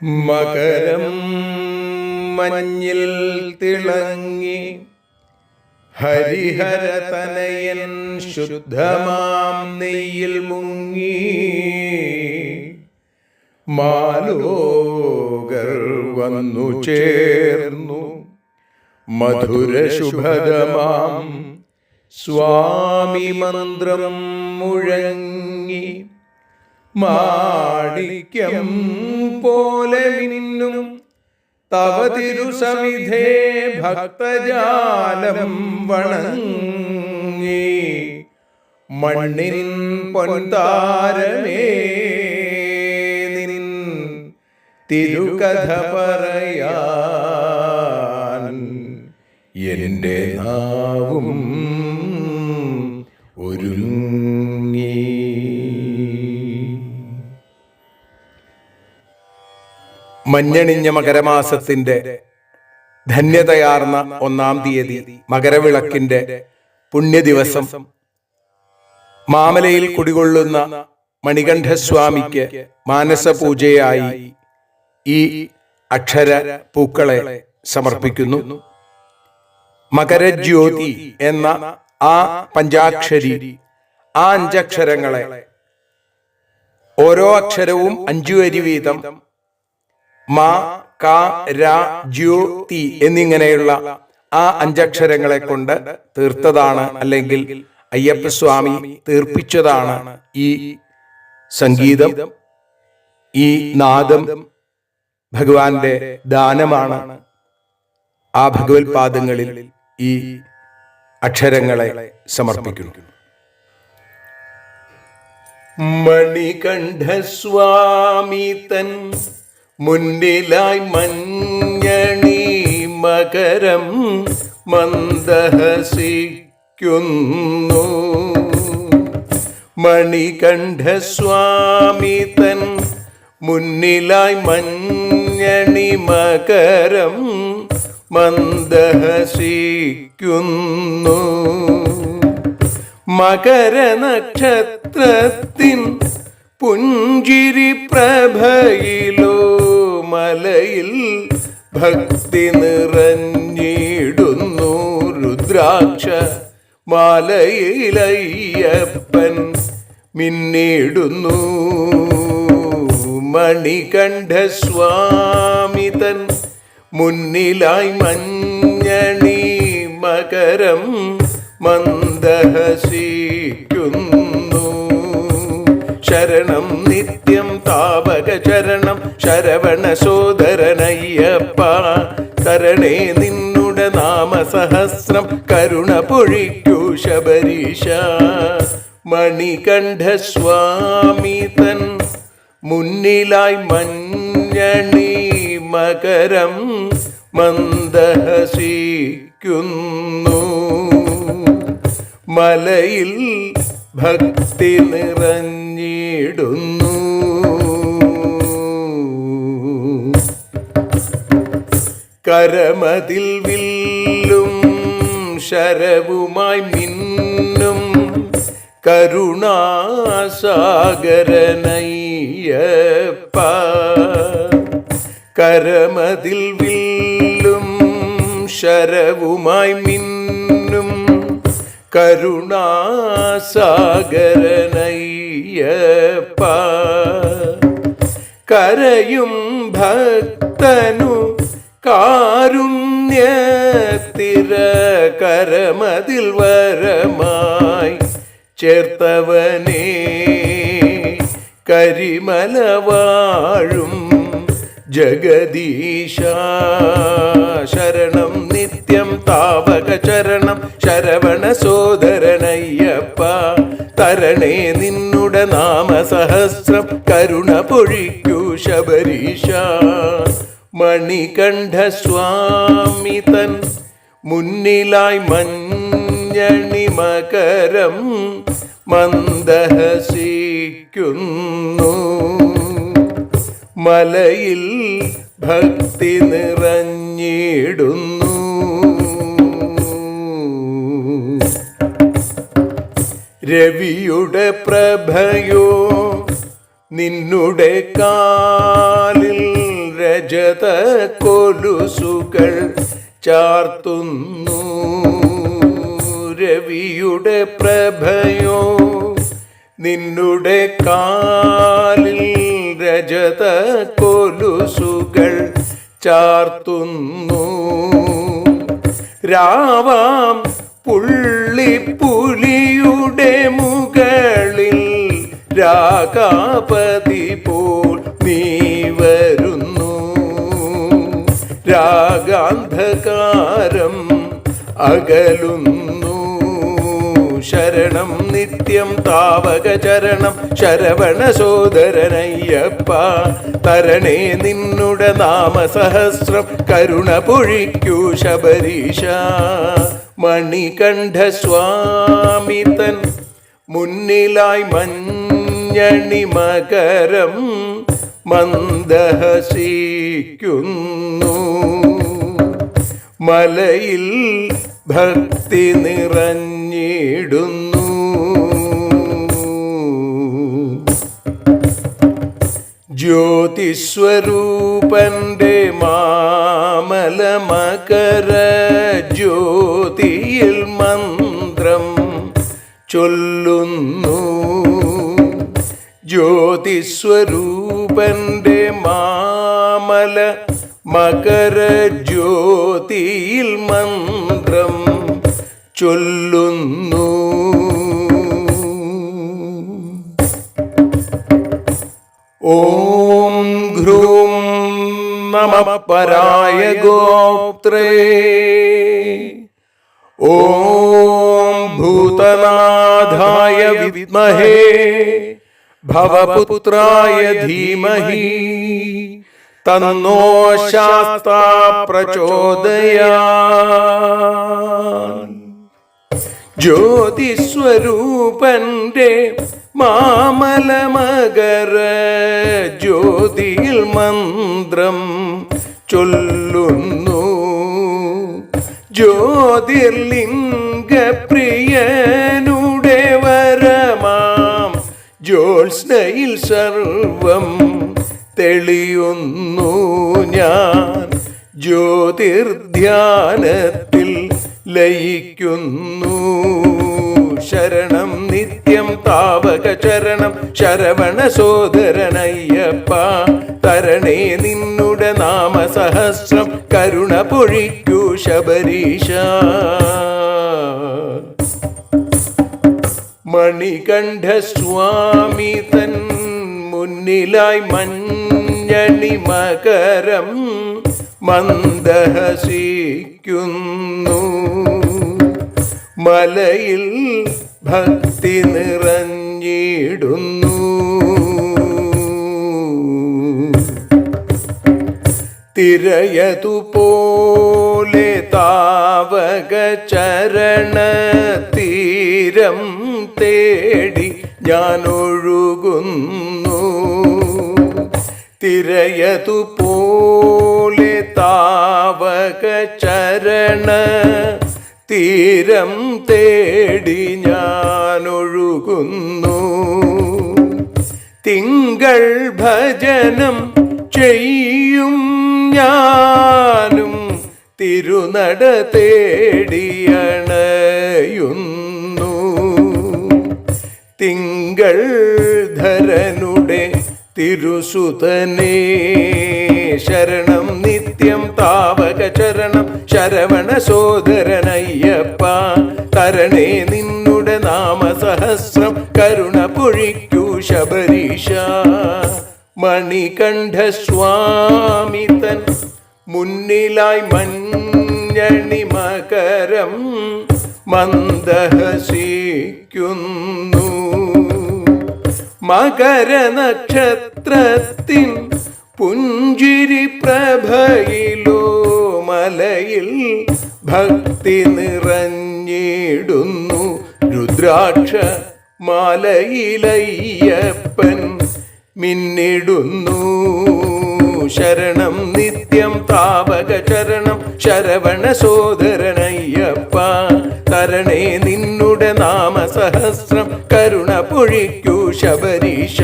മകരം മഞ്ഞിൽ തിളങ്ങി ഹരിഹരതനയൻ ശുദ്ധമാം നെയ്യിൽ മുങ്ങി മാലോകർ വന്നു ചേർന്നു മധുര ശുഭദമാം സ്വാമി മന്ത്രം മുഴങ്ങി മാണിക്യം പോലെ മിന്നും. തവ തിരുസമിധേ ഭക്തജാലം വണങ്ങി. മണ്ണിൻ പൊൻതാരമേ നിൻ തിരുകഥ പറയാൻ. എന്റെ നാവും ഒരുങ്ങി. മഞ്ഞണിഞ്ഞ മകരമാസത്തിന്റെ ധന്യതയാർന്ന ഒന്നാം തീയതി മകരവിളക്കിന്റെ പുണ്യദിവസം. മാമലയിൽ കുടികൊള്ളുന്ന മണികണ്ഠസ്വാമിക്ക് മാനസപൂജയായി ഈ അക്ഷര പൂക്കളെ സമർപ്പിക്കുന്നു. മകരജ്യോതി എന്ന ആ പഞ്ചാക്ഷരി ആ അഞ്ചക്ഷരങ്ങളെ ഓരോ അക്ഷരവും അഞ്ചു വരി വീതം മാ ക ര ജ്യോ തി എന്നിങ്ങനെയുള്ള ആ അഞ്ചക്ഷരങ്ങളെ കൊണ്ട് തീർത്തതാണ് അല്ലെങ്കിൽ അയ്യപ്പസ്വാമി തീർപ്പിച്ചതാണ് ഈ സംഗീതം ഈ നാദം ഭഗവാന്റെ ദാനമാണ് ആ ഭഗവത് പാദങ്ങളിൽ ഈ അക്ഷരങ്ങളെ സമർപ്പിക്കുന്നു. മണികണ്ഠസ്വാമി തൻ മുന്നിലായി മഞ്ഞണി മകരം മന്ദഹസിക്കുന്നു. മണികണ്ഠസ്വാമി തൻ മുന്നിലായി മഞ്ഞണി മകരം മന്ദഹസിക്കുന്നു. മകരനക്ഷത്രത്തിൻ പുഞ്ചിരി പ്രഭയിലോ മലയിൽ ഭക്തി നിറഞ്ഞിടുന്നു രുദ്രാക്ഷ മാലയിലയ്യപ്പൻ മിന്നിടുന്നു. മണികണ്ഠസ്വാമി തൻ മുന്നിലായി മഞ്ഞണി മകരം മന്ദഹസിക്കുന്നു. ശരണം നിത്യം താപക ശരവണ സോദരനയ്യപ്പ തരണേ നിന്നുടെ നാമസഹസ്രം കരുണ പൊഴിക്കൂ ശബരീശ. മണികണ്ഠസ്വാമി തൻ മുന്നിലായി മഞ്ഞണി മകരം മന്ദഹസിക്കുന്നു. മലയിൽ ഭക്തി നിറഞ്ഞിടുന്നു. കരമതിൽ വില്ലും ശരവുമായി മിന്നും കരുണാസാഗരനയ്യപ്പ. കരമതിൽ വില്ലും ശരവുമായി മിന്നും കരുണാസാഗരനയ്യപ്പ. കരയും ഭക്തനു കാരുണ്യത്തിര കരമതിൽ വരമായി ചേർത്തവനേ കരിമല വാഴും ജഗദീശ ശരണം നിത്യം താവക ചരണം ശരവണ സോദരനയ്യപ്പ തരണേ നിന്നുടെ നാമസഹസ്രം കരുണ പൊഴിക്കൂ ശബരീശ. മണികണ്ഠസ്വാമി തൻ മുന്നിലായി മഞ്ഞണി മകരം മന്ദഹസിക്കുന്നു. മലയിൽ ഭക്തി നിറഞ്ഞിടുന്നു. രവിയുടെ പ്രഭയോ നിന്നുടെ കാലിൽ രജത കൊലുസുകൾ ചാർത്തുന്നു. രവിയുടെ പ്രഭയോ നിന്നുടെ കാലിൽ രജത കൊലുസുകൾ ചാർത്തുന്നു. രാവാം പുള്ളിപ്പുലിയുടെ മുകളിൽ രാഗാപതി പോൽ രാഗാന്ധകാരം അകലുന്നു. ശരണം നിത്യം താവക ചരണം. ശരവണ സോദരനയ്യപ്പ തരണേ നിന്നുടെ നാമസഹസ്രം. കരുണ പൊഴിക്കൂ ശബരീശ. മണികണ്ഠ സ്വാമി തൻ മുന്നിലായി മഞ്ഞണി മകരം മന്ദഹസിക്കുന്നു. മലയിൽ ഭക്തി നിറഞ്ഞിടുന്നു. ജ്യോതിസ്വരൂപന്റെ മാമല മകര ജ്യോതിയിൽ മന്ത്രം ചൊല്ലുന്നു. ജ്യോതിസ്വരൂപന്റെ മാമല മകര ജ്യോതിയിൽ മന്ത്രം ചൊല്ലുന്നു ഓം ഘ്രൂം നമ പരായ ഗോത്രേ ഓം ഭൂതനാഥായ വിദ്മഹേ ഭവപുത്രായ ധീമഹി തന്നോ ശാസ്ത്ര പ്രചോദയ ജ്യോതിസ്വരൂപന്റെ മാമല മകര ജ്യോതിയിൽ മന്ത്രം ചൊല്ലുന്നു. ജ്യോതിർലിംഗപ്രിയനുടെ വരമാം ജ്യോത്സ്നയിൽ സർവം തെളിയുന്നു ഞാൻ ജ്യോതിർധ്യാനത്തിൽ ലയിക്കുന്നു. ശരണം നിത്യം താവക ചരണം. ശരവണ സോദരനയ്യപ്പ തരണേ നിന്നുടെ നാമസഹസ്രം. കരുണ പൊഴിക്കൂ ശബരീശ. മണികണ്ഠ സ്വാമി തൻ മുന്നിലായി മഞ്ഞണി മകരം മന്ദഹസിക്കുന്നു. മലയിൽ ഭക്തി നിറഞ്ഞിടുന്നു. തിരയതുപോലെ താവക ചരണ തീരം തേടി ഞാൻ ഒഴുകുന്നു തിരയതുപോലെ താവക ചരണ തീരം തേടി ഞാനൊഴുകുന്നു. തിങ്കൾ ഭജനം ചെയ്യും ഞാനും തിരുനട തേടിയണയുന്നു തിങ്കൾ തിരുസുതനേ ശരണം നിത്യം താവക ചരണം. ശരവണ സോദരനയ്യപ്പ തരണേ നിന്നുടെ നാമസഹസ്രം. കരുണ പൊഴിക്കൂ ശബരീഷ. മണികണ്ഠ സ്വാമി തൻ മുന്നിലായി മഞ്ഞണി മകരം മന്ദഹസിക്കുന്നു. മകര നക്ഷത്രത്തിൻ പുഞ്ചിരി പ്രഭയിലോ മലയിൽ ഭക്തി നിറഞ്ഞിടുന്നു രുദ്രാക്ഷ മാലയിലയ്യപ്പൻ മിന്നിടുന്നു. ശരണം നിത്യം താവക ചരണം ശരവണ സോദരനയ്യപ്പ തരണേ നിന്നുടെ നാമസഹസ്രം കരുണ പൊഴിക്കൂ ശബരീഷ.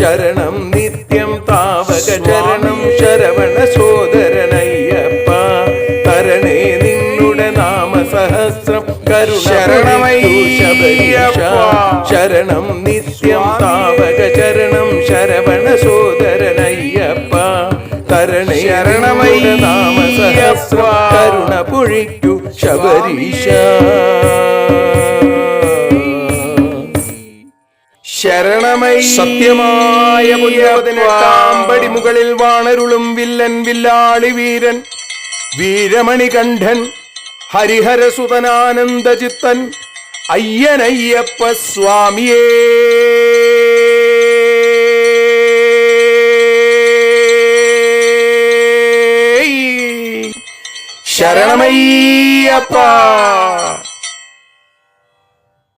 ശരണം നിത്യം താവക ചരണം ശരവണ സോദരനയ്യപ്പ. തരണേ നിന്നുടെ പൊഴിക്കൂ ശബരീശ ശരണം നിത്യം താവക ചരണം ശരവണ സോദരനയ്യപ്പ. തരണേ ശരണമയ്യ. നാമസഹസ്ര കരുണ പൊഴിക്കു ശബരീശ. ശരണമൈ സത്യമായ പതിനെട്ടാം പടി മുകളിൽ വാണരുളും വില്ലൻ വില്ലാളി വീരൻ വീരമണികണ്ഠൻ ഹരിഹരസുതനാനന്ദചിത്തൻ അയ്യനയ്യപ്പ സ്വാമിയേ சரணமையப்பா.